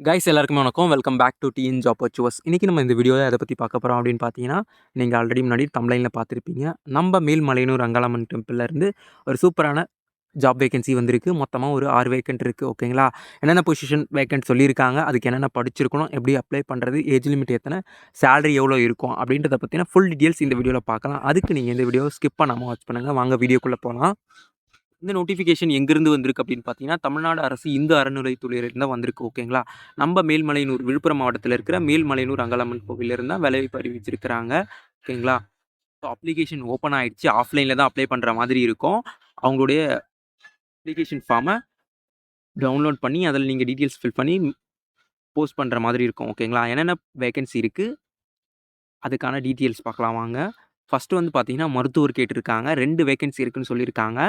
Guys எல்லாருக்குமே வணக்கம். Welcome back to TN job வச்சுவஸ் இன்றைக்கி நம்ம இந்த வீடியோவில் எதை பற்றி பார்க்க போகிறோம் அப்படின்னு பார்த்தீங்கன்னா நீங்கள் ஆல்ரெடி முன்னாடி தம்ப்லைனில் பார்த்துருப்பீங்க. நம்ம மேல்மலையனூர் அங்காளம்மன் டெம்பிள்லேருந்து ஒரு சூப்பரான ஜாப் வேகன்சி வந்திருக்கு. மொத்தமாக ஒரு ஆறு வேக்கண்ட் இருக்குது ஓகேங்களா என்னென்ன பொசிஷன் வேக்கண்ட் சொல்லியிருக்காங்க அதுக்கு என்னென்ன படிச்சிருக்கணும் எப்படி அப்ளை பண்ணுறது ஏஜ் லிமிட் எத்தனை சேலரி எவ்வளோ இருக்கும் அப்படின்றத பற்றின ஃபுல் டீட்டெயில்ஸ் இந்த வீடியோவில் பார்க்கலாம். அதுக்கு நீங்கள் இந்த வீடியோ ஸ்கிப் பண்ணாமல் வாட்ச் பண்ணுங்கள் வாங்க வீடியோக்குள்ளே போகலாம் இந்த நோட்டிஃபிகேஷன் எங்கேருந்து வந்திருக்கு அப்படின்னு பார்த்தீங்கன்னா தமிழ்நாடு அரசு இந்து அறநிலைத்துறையிலிருந்து தான் வந்திருக்கு ஓகேங்களா? நம்ம மேல்மலையனூர் விழுப்புரம் மாவட்டத்தில் இருக்கிற மேல்மலையனூர் அங்கலம்மன் கோவிலிருந்து தான் வேலைவாய்ப்பு அறிவிச்சிருக்கிறாங்க ஓகேங்களா? ஸோ அப்ளிகேஷன் ஓப்பன் ஆகிடுச்சு ஆஃப்லைனில் தான் அப்ளை பண்ணுற மாதிரி இருக்கும். அவங்களுடைய அப்ளிகேஷன் ஃபார்மை டவுன்லோட் பண்ணி அதில் நீங்கள் டீட்டெயில்ஸ் ஃபில் பண்ணி போஸ்ட் பண்ணுற மாதிரி இருக்கும் ஓகேங்களா? என்னென்ன வேகன்சி இருக்குது அதுக்கான டீட்டெயில்ஸ் பார்க்கலாம் வாங்க. ஃபஸ்ட்டு வந்து பார்த்தீங்கன்னா மருத்துவர் கேட்டிருக்காங்க. ரெண்டு வேகன்சி இருக்குன்னு சொல்லியிருக்காங்க.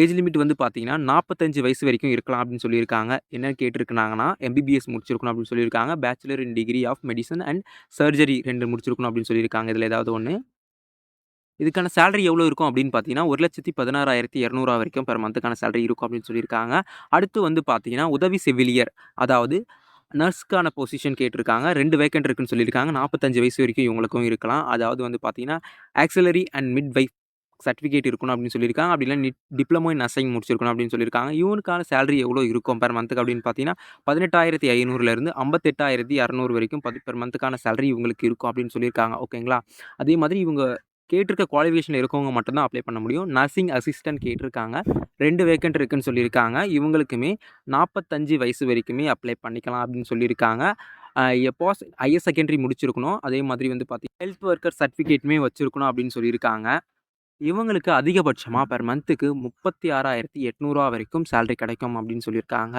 ஏஜ் லிமிட் வந்து பார்த்தீங்கன்னா நாற்பத்தஞ்சு வயசு வரைக்கும் இருக்கலாம் அப்படின்னு சொல்லியிருக்காங்க. என்ன கேட்டிருக்காங்கன்னா எம்பிபிஎஸ் முடிச்சிருக்கணும் அப்படின்னு சொல்லியிருக்காங்க. Bachelor in degree of medicine and surgery ரெண்டு முடிச்சிருக்கணும் அப்படின்னு சொல்லியிருக்காங்க. இதில் ஏதாவது ஒன்று இதுக்கான சேலரி எவ்வளோ இருக்கும் அப்படின்னு பார்த்தீங்கன்னா ஒரு லட்சத்தி பதினாறாயிரத்தி இரநூறுவா வரைக்கும் பெர் மந்த்துக்கான சேலரி இருக்கும் அப்படின்னு சொல்லியிருக்காங்க. அடுத்து வந்து பார்த்தீங்கன்னா உதவி செவிலியர் அதாவது நர்ஸ்க்கான பொசிஷன் கேட்டிருக்காங்க. ரெண்டு வேக்கண்ட் இருக்குன்னு சொல்லியிருக்காங்க. நாற்பத்தஞ்சு வயசு வரைக்கும் இவங்களுக்கும் இருக்கலாம். அதாவது வந்து பார்த்தீங்கன்னா auxiliary and midwife certificate இருக்கணும் அப்படின்னு சொல்லியிருக்காங்க. அப்படி இல்லை டிப்ளமோ இன் நர்சிங் முடிச்சிருக்கணும் அப்படின்னு சொல்லியிருக்காங்க. இவனுக்கான சேலரி எவ்வளோ இருக்கும் பெர் மந்த்துக்கு அப்படின்னு பார்த்தீங்கன்னா பதினெட்டாயிரத்தி ஐநூறுலேருந்து ஐம்பத்தெட்டாயிரத்தி இரநூறு வரைக்கும் பத்து பெர் மந்த்துக்கான சேலரி இவங்களுக்கு இருக்கும் அப்படின்னு சொல்லியிருக்காங்க. ஓகேங்களா அதே மாதிரி இவங்க கேட்டிருக்க குவாலிஃபிகேஷன் இருக்கவங்க மட்டும்தான் அப்ளை பண்ண முடியும். நர்சிங் அசிஸ்டன்ட் கேட்டிருக்காங்க. ரெண்டு வேக்கண்ட் இருக்குன்னு சொல்லியிருக்காங்க. இவங்களுக்குமே நாற்பத்தஞ்சு வயசு வரைக்குமே அப்ளை பண்ணிக்கலாம் அப்படின்னு சொல்லியிருக்காங்க. எப்போ ஹையர் செகண்டரி முடிச்சிருக்கணும். அதே மாதிரி வந்து பார்த்தீங்கன்னா ஹெல்த் ஒர்க்கர் சர்டிஃபிகேட்டுமே வச்சுருக்கணும் அப்படின்னு சொல்லியிருக்காங்க. இவங்களுக்கு அதிகபட்சமாக பெர் மந்த்துக்கு முப்பத்தி ஆறாயிரத்தி எட்நூறுவா வரைக்கும் சேலரி கிடைக்கும் அப்படின்னு சொல்லியிருக்காங்க.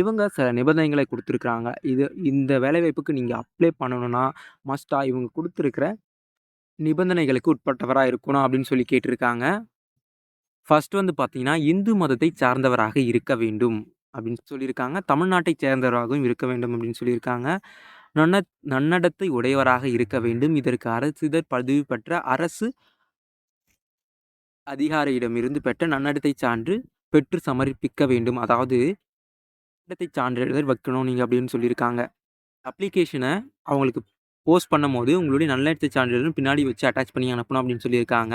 இவங்க சில நிபந்தனைகளை கொடுத்துருக்குறாங்க. இது இந்த வேலைவாய்ப்புக்கு நீங்கள் அப்ளை பண்ணணும்னா மஸ்ட்டாக இவங்க கொடுத்துருக்கிற நிபந்தனைகளுக்கு உட்பட்டவராக இருக்கணும் அப்படின்னு சொல்லி கேட்டிருக்காங்க. ஃபர்ஸ்ட் வந்து பார்த்தீங்கன்னா இந்து மதத்தை சார்ந்தவராக இருக்க வேண்டும் அப்படின்னு சொல்லியிருக்காங்க. தமிழ்நாட்டை சேர்ந்தவராகவும் இருக்க வேண்டும் அப்படின்னு சொல்லியிருக்காங்க. நன்ன நன்னடத்தை உடையவராக இருக்க வேண்டும். இதற்கு அரசிதழ் பதிவு பெற்ற அரசு அதிகாரியிடமிருந்து பெற்ற நன்னடத்தை சான்று பெற்று சமர்ப்பிக்க வேண்டும். அதாவது நன்னடத்தை சான்றிதழ் வைக்கணும் நீங்கள் அப்படின்னு சொல்லியிருக்காங்க. அப்ளிகேஷனை அவங்களுக்கு போஸ்ட் பண்ணும்போது உங்களுடைய நன்னடத்தை சான்றிதழ் பின்னாடி வச்சு அட்டாச் பண்ணி அனுப்பணும் அப்படின்னு சொல்லியிருக்காங்க.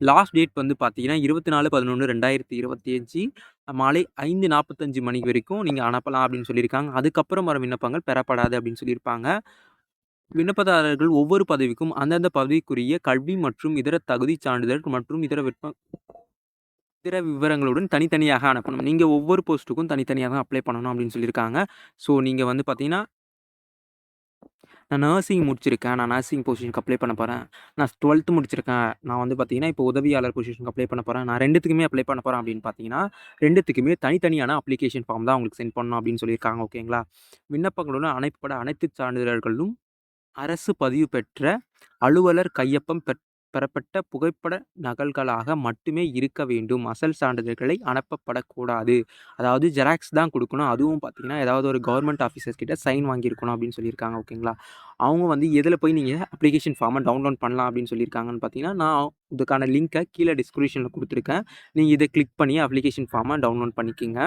லாஸ்ட் டேட் வந்து பார்த்தீங்கன்னா இருபத்தி நாலு பதினொன்று ரெண்டாயிரத்தி இருபத்தி அஞ்சு மாலை ஐந்து நாற்பத்தஞ்சு மணி வரைக்கும் நீங்கள் அனுப்பலாம் அப்படின்னு சொல்லியிருக்காங்க. அதுக்கப்புறம் வர விண்ணப்பங்கள் பெறப்படாது அப்படின்னு சொல்லியிருப்பாங்க. விண்ணப்பதாரர்கள் ஒவ்வொரு பதவிக்கும் அந்தந்த பதவிக்குரிய கல்வி மற்றும் இதர தகுதி சான்றிதழ் மற்றும் இதர விற்ப இதர விவரங்களுடன் தனித்தனியாக அனுப்பணும். நீங்கள் ஒவ்வொரு போஸ்ட்டுக்கும் தனித்தனியாக தான் அப்ளை பண்ணணும் அப்படின்னு சொல்லியிருக்காங்க. ஸோ நீங்கள் வந்து பார்த்தீங்கன்னா நான் நர்சிங் முடிச்சிருக்கேன். நான் நர்சிங் பொசிஷனுக்கு அப்ளை பண்ண போகிறேன் நான் டுவெல்த்து முடிச்சிருக்கேன். நான் வந்து பார்த்தீங்கன்னா இப்போ உதவியாளர் பொசிஷனுக்கு அப்ளை பண்ண போகிறேன் நான் ரெண்டுத்துக்குமே அப்ளை பண்ண போகிறேன் அப்படின்னு பார்த்தீங்கன்னா ரெண்டுத்துக்குமே தனித்தனியான அப்ளிகேஷன் ஃபார்ம் தான் உங்களுக்கு சென்ட் பண்ணணும் அப்படின்னு சொல்லியிருக்காங்க. ஓகேங்களா விண்ணப்பங்களுடன் அனைப்பட அனைத்து சான்றிதழ்களும் அரசு பதிவு பெற்ற அலுவலர் கையொப்பம் பெற் பெறப்பட்ட புகைப்பட நகல்களாக மட்டுமே இருக்க வேண்டும். அசல் சான்றிதழ்களை அனுப்பப்படக்கூடாது. அதாவது ஜெராக்ஸ் தான் கொடுக்கணும். அதுவும் பார்த்தீங்கன்னா ஏதாவது ஒரு கவர்மெண்ட் ஆஃபீஸர்ஸ் கிட்ட சைன் வாங்கியிருக்கணும் அப்படின்னு சொல்லியிருக்காங்க ஓகேங்களா? அவங்க வந்து எதில் போய் நீங்கள் அப்ளிகேஷன் ஃபார்மை டவுன்லோட் பண்ணலாம் அப்படின்னு சொல்லியிருக்காங்கன்னு பார்த்தீங்கன்னா நான் இதுக்கான லிங்க்கை கீழே டிஸ்கிரிப்ஷனில் கொடுத்துருக்கேன். நீங்கள் இதை கிளிக் பண்ணி அப்ளிகேஷன் ஃபார்மை டவுன்லோட் பண்ணிக்கிங்க.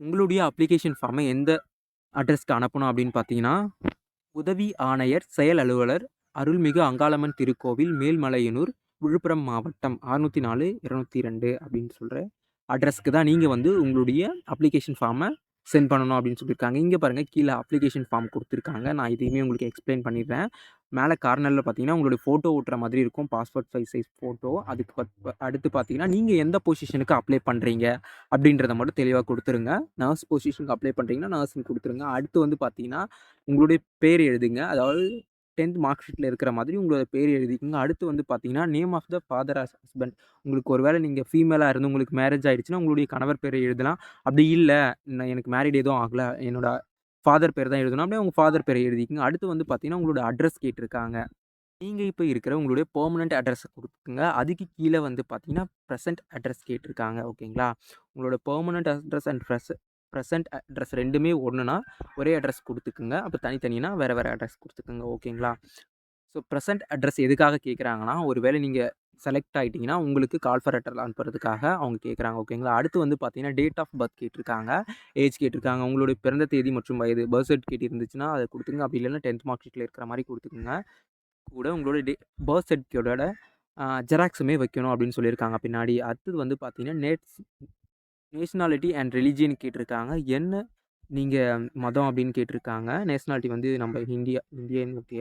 உங்களுடைய அப்ளிகேஷன் ஃபார்மை எந்த அட்ரஸ்க்கு அனுப்பணும் அப்படின்னு பார்த்தீங்கன்னா உதவி ஆணையர் செயல் அலுவலர் அருள்மிகு அங்காளம்மன் திருக்கோவில் மேல்மலையனூர் விழுப்புரம் மாவட்டம். அறுநூற்றி நாலு இரநூத்தி ரெண்டு அப்படின்னு சொல்கிற அட்ரஸ்க்கு தான் நீங்கள் வந்து உங்களுடைய அப்ளிகேஷன் ஃபார்மை சென்ட் பண்ணணும் அப்படின்னு சொல்லியிருக்காங்க இங்கே பாருங்கள் கீழே அப்ளிகேஷன் ஃபார்ம் கொடுத்துருக்காங்க. நான் இதையுமே உங்களுக்கு எக்ஸ்பிளைன் பண்ணிடுறேன். மேலே கார்னரில் பார்த்தீங்கன்னா உங்களுடைய ஃபோட்டோ ஓட்டுற மாதிரி இருக்கும். பாஸ்போர்ட் சைஸ் சைஸ் ஃபோட்டோ அதுக்கு பத் அடுத்து பார்த்தீங்கன்னா நீங்கள் எந்த பொசிஷனுக்கு அப்ளை பண்ணுறீங்க அப்படின்றத மட்டும் தெளிவாக கொடுத்துருங்க. நர்ஸ் பொசிஷனுக்கு அப்ளை பண்ணுறீங்கன்னா நர்ஸுன்னு கொடுத்துருங்க. அடுத்து வந்து பார்த்தீங்கன்னா உங்களுடைய பேர் எழுதுங்க. அதாவது டென்த் மார்க் ஷீட்டில் இருக்கிற மாதிரி உங்களோட பேர் எழுதிக்கோங்க அடுத்து வந்து பார்த்தீங்கன்னா name of the father as husband உங்களுக்கு ஒரு வேளை நீங்கள் ஃபீமேலாக இருந்து உங்களுக்கு மேரேஜ் ஆகிடுச்சுன்னா உங்களுடைய கணவர் பேரை எழுதலாம். அப்படி இல்லை நான் எனக்கு மேரிட் எதுவும் ஆகலை. என்னோட ஃபாதர் பேர் தான் எழுதணும். அப்படியே உங்கள் ஃபாதர் பேரை எழுதிக்கோங்க. அடுத்து வந்து பார்த்தீங்கன்னா உங்களோட அட்ரஸ் கேட்டிருக்காங்க. நீங்கள் இப்போ இருக்கிற உங்களுடைய பெர்மனண்ட் அட்ரஸ் கொடுத்துங்க அதுக்கு கீழே வந்து பார்த்தீங்கன்னா ப்ரெசன்ட் அட்ரஸ் கேட்டிருக்காங்க. ஓகேங்களா? உங்களோட permanent address and pres present address ரெண்டுமே ஒன்றுனா ஒரே அட்ரஸ் கொடுத்துக்குங்க. அப்போ தனித்தனினா வேறு வேறு அட்ரஸ் கொடுத்துக்குங்க. ஓகேங்களா? ஸோ ப்ரெசன்ட் அட்ரஸ் எதுக்காக கேட்குறாங்கன்னா ஒரு வேளை நீங்கள் செலக்ட் ஆகிட்டிங்கன்னா உங்களுக்கு கால் ஃபார் லெட்டர் அனுப்புறதுக்காக அவங்க கேட்குறாங்க ஓகேங்களா? அடுத்து வந்து பார்த்தீங்கன்னா டேட் ஆஃப் பர்த் கேட்டிருக்காங்க. ஏஜ் கேட்டிருக்காங்க. உங்களுடைய பிறந்த தேதி மற்றும் வயது பர்த் சர்டிஃபிகேட் இருந்துச்சுன்னா அதை கொடுத்துங்க அப்படி இல்லைன்னா டென்த் மார்க் ஷீட்டில் இருக்கிற மாதிரி கொடுத்துக்குங்க. கூட உங்களோட டே பர்த் சர்டிஃபிகேட்டோட ஜெராக்ஸுமே வைக்கணும் அப்படின்னு சொல்லியிருக்காங்க பின்னாடி. அடுத்தது வந்து பார்த்தீங்கன்னா நேட்ஸ் நேஷ்னாலிட்டி அண்ட் ரிலிஜியன் கேட்டிருக்காங்க. என்ன நீங்கள் மதம் அப்படின்னு கேட்டிருக்காங்க. நேஷ்னாலிட்டி வந்து நம்ம இந்தியா இந்தியன் ஓகே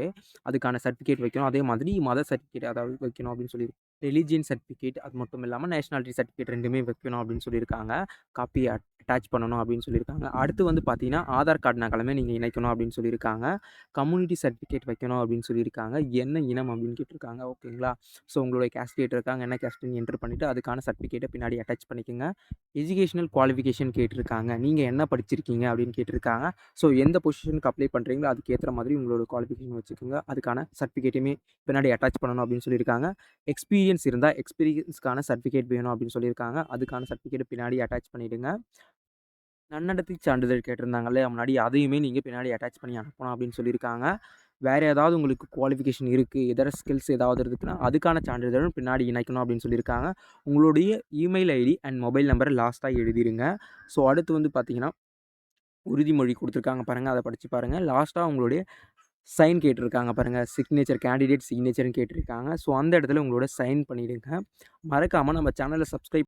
அதுக்கான சர்டிஃபிகேட் வைக்கணும். அதே மாதிரி மத சர்டிஃபிகேட் அதாவது வைக்கணும் அப்படின்னு சொல்லி ரிலீஜியன் சர்டிஃபிகேட் அது மட்டும் இல்லாமல் நேஷ்னாலிட்டி சர்டிஃபிகேட் ரெண்டுமே வைக்கணும் அப்படின்னு சொல்லியிருக்காங்க. காப்பி அட்டாச் பண்ணணும் அப்படின்னு சொல்லியிருக்காங்க. அடுத்து வந்து பார்த்தீங்கன்னா ஆதார் கார்டு நகலுமே நீங்கள் இணைக்கணும் அப்படின்னு சொல்லியிருக்காங்க. கம்யூனிட்டி சர்டிஃபிகேட் வைக்கணும் அப்படின்னு சொல்லியிருக்காங்க. என்ன இனம் அப்படின்னு கேட்டிருக்காங்க. ஓகேங்களா? ஸோ உங்களுடைய கேஸ்ட் கேட்டிருக்காங்க என்ன கேஸ்ட்னு என்ட்ரு பண்ணிவிட்டு அதுக்கான சர்டிஃபிகேட்டை பின்னாடி அட்டாச் பண்ணிக்கோங்க. எஜுகேஷனல் குவாலிஃபிகேஷன் கேட்டிருக்காங்க. நீங்கள் என்ன படிச்சிருக்கீங்க அப்படின்னு கேட்டிருக்காங்க. ஸோ எந்த பொசிஷனுக்கு அப்ளை பண்ணுறீங்களோ அதுக்கு ஏற்ற மாதிரி உங்களோட குவாலிஃபிகேஷன் வச்சுக்கோங்க. அதுக்கான சர்டிஃபிகேட்டுமே பின்னாடி அட்டாச் பண்ணணும் அப்படின்னு சொல்லியிருக்காங்க. எக்ஸ்பீரியன்ஸ் இருந்தால் எக்ஸ்பீரியன்ஸ்க்கான சர்டிஃபிகேட் வேணும் அப்படின்னு சொல்லியிருக்காங்க. அதுக்கான சர்டிஃபிகேட் பின்னாடி அட்டாச் பண்ணிவிடுங்க நன்னடத்தை சான்றிதழ் கேட்டிருந்தாங்கல்ல முன்னாடி அதையுமே நீங்கள் பின்னாடி அட்டாச் பண்ணி அனுப்பணும் அப்படின்னு சொல்லியிருக்காங்க. வேறு ஏதாவது உங்களுக்கு குவாலிஃபிகேஷன் இருக்குது இதர ஸ்கில்ஸ் ஏதாவது இருக்குன்னா அதுக்கான சான்றிதழும் பின்னாடி இணைக்கணும் அப்படின்னு சொல்லியிருக்காங்க. உங்களுடைய இமெயில் ஐடி அண்ட் மொபைல் நம்பரை லாஸ்ட்டாக எழுதிடுங்க ஸோ அடுத்து வந்து பார்த்தீங்கன்னா உறுதிமொழி கொடுத்துருக்காங்க பாருங்கள் அதை படித்து பாருங்கள் லாஸ்ட்டாக உங்களுடைய சைன் கேட்டிருக்காங்க பாருங்கள் சிக்னேச்சர் கேண்டிடேட் சிக்னேச்சர்னு கேட்டிருக்காங்க. ஸோ அந்த இடத்துல உங்களோட சைன் பண்ணிவிடுங்க மறக்காமல் நம்ம சேனலை சப்ஸ்கிரைப்